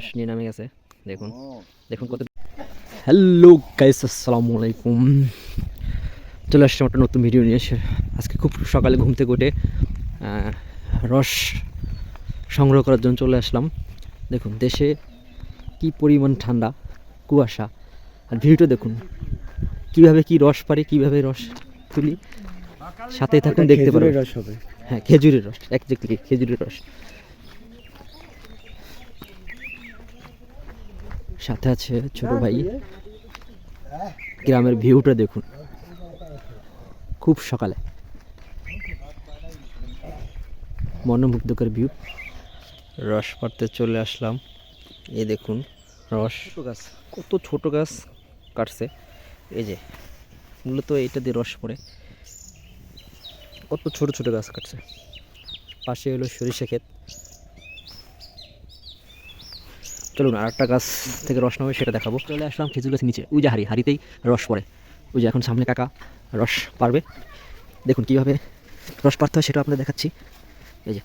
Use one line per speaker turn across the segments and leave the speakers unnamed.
রস নিয়ে নামে গেছে। দেখুন দেখুন কত হ্যালো গাইস আসসালামু আলাইকুম। চলে আসলাম একটা নতুন ভিডিও নিয়ে। এসে আজকে খুব সকালে ঘুম থেকে উঠে রস সংগ্রহ করার জন্য চলে আসলাম। দেখুন দেশে কি পরিমাণ ঠান্ডা কুয়াশা। আর ভিউটা দেখুন কীভাবে কি রস পারি কীভাবে রস তুলি। সাথে থাকুন দেখতে পারবেন
রস হবে।
হ্যাঁ খেজুরের রস একজাক্টলি খেজুরের রস। সাথে আছে ছোট ভাই। গ্রামের ভিউটা দেখুন। খুব সকালে। মনোমুগ্ধকর ভিউ। রস পাড়তে চলে আসলাম। এ দেখুন রস। গাছ কত ছোট গাছ কাটছে। এই যে মূলত এটা দিয়ে রস পড়ে। কত ছোট ছোট গাছ কাটছে। পাশে হলো সরিষা ক্ষেত। চলুন আর একটা গাছ থেকে রস নেবে সেটা দেখাবো। চলে আসলাম খেজুর গাছের নিচে। ওই যে হাড়ি হাড়িতেই রস পড়ে। ওই যে এখন সামনে কাকা রস পারবে দেখুন কীভাবে রস পারতে হয় সেটা আপনাদের দেখাচ্ছি। এই যে।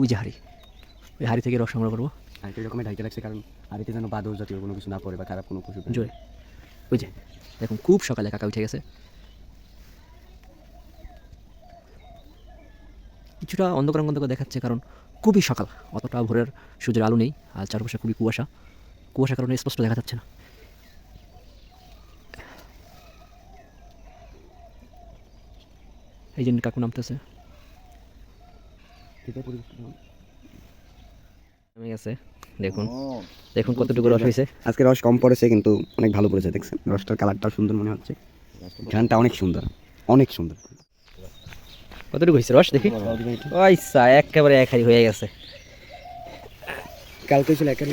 ওই যে হাড়ি। ওই হাড়ি থেকে রস সংগ্রহ করব
এই রকমের ঢাইতে লাগছে কারণ এতে যেন বাদল জাতীয় কোনো কিছু না পড়ে বা খারাপ কোনো পশু প্রাণী।
জোরে। ওই যে দেখুন খুব সকালে কাকা উঠে গেছে। কিছুটা অন্ধকার অন্ধকার দেখাচ্ছে কারণ খুবই সকাল অতটা ভোরের সূর্যের আলো নেই আর চারপাশে খুবই কুয়াশা। কুয়াশার কারণে স্পষ্ট দেখা যাচ্ছে না। এই জন্য কাকু নামতেছে। নেমে? গেছে দেখুন। দেখুন কতটুকু রস হয়েছে।
আজকে রস কম পড়েছে কিন্তু অনেক ভালো পড়েছে দেখছেন? রসটার কালারটা সুন্দর মনে হচ্ছে। ঘ্রানটা অনেক সুন্দর অনেক সুন্দর।
কতটুকু হয়েছে রস দেখি? সা একেবারে এক হাড়ি হয়ে গেছে।
কালকে ছিল একারি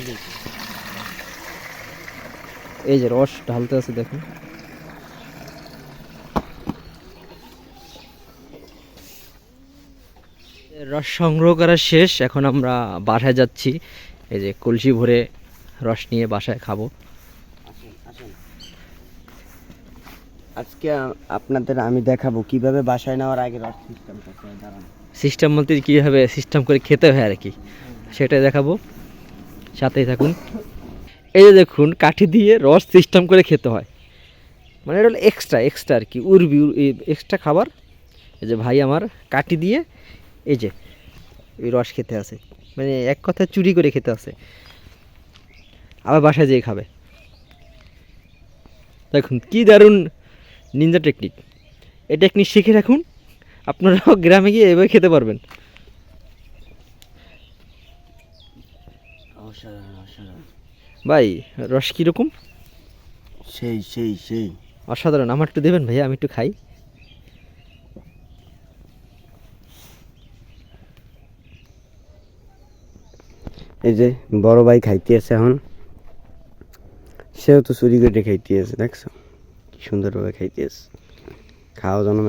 এই যে রস ঢালতে আছে দেখুন। রস সংগ্রহ করা শেষ এখন আমরা বাসায় যাচ্ছি। এই যে কলসি ভরে রস নিয়ে বাসায় খাব।
আজকে আপনাদের আমি দেখাবো কীভাবে বাসায় নেওয়ার আগে রস সিস্টেম
সিস্টেম বলতে কীভাবে সিস্টেম করে খেতে হয় আর কি, সেটাই দেখাবো। সাথেই থাকুন। এই যে দেখুন, কাঠি দিয়ে রস সিস্টেম করে খেতে হয়। মানে এটা হলো এক্সট্রা এক্সট্রা আর কি, উর্বি এক্সট্রা খাবার। এই যে ভাই আমার কাঠি দিয়ে, এই যে, এই রস খেতে আছে। মানে এক কথা চুরি করে খেতে আছে। আবার বাসায় যেয়ে খাবে। দেখুন, কি দারুণ নিনজা টেকনিক এই টেকনিক শিখে রাখুন আপনারাও গ্রামে গিয়ে এভাবে খেতে পারবেন। ভাই রস কীরকম?
সেই সেই সেই।
অসাধারণ আমার একটু দেবেন ভাইয়া আমি একটু খাই।
এই যে বড় ভাই খাইতে আছে এখন সেও তো চুরি করে খাইতে আছে দেখছ? সুন্দরভাবে খাইতেছ। খাওয়া জন্য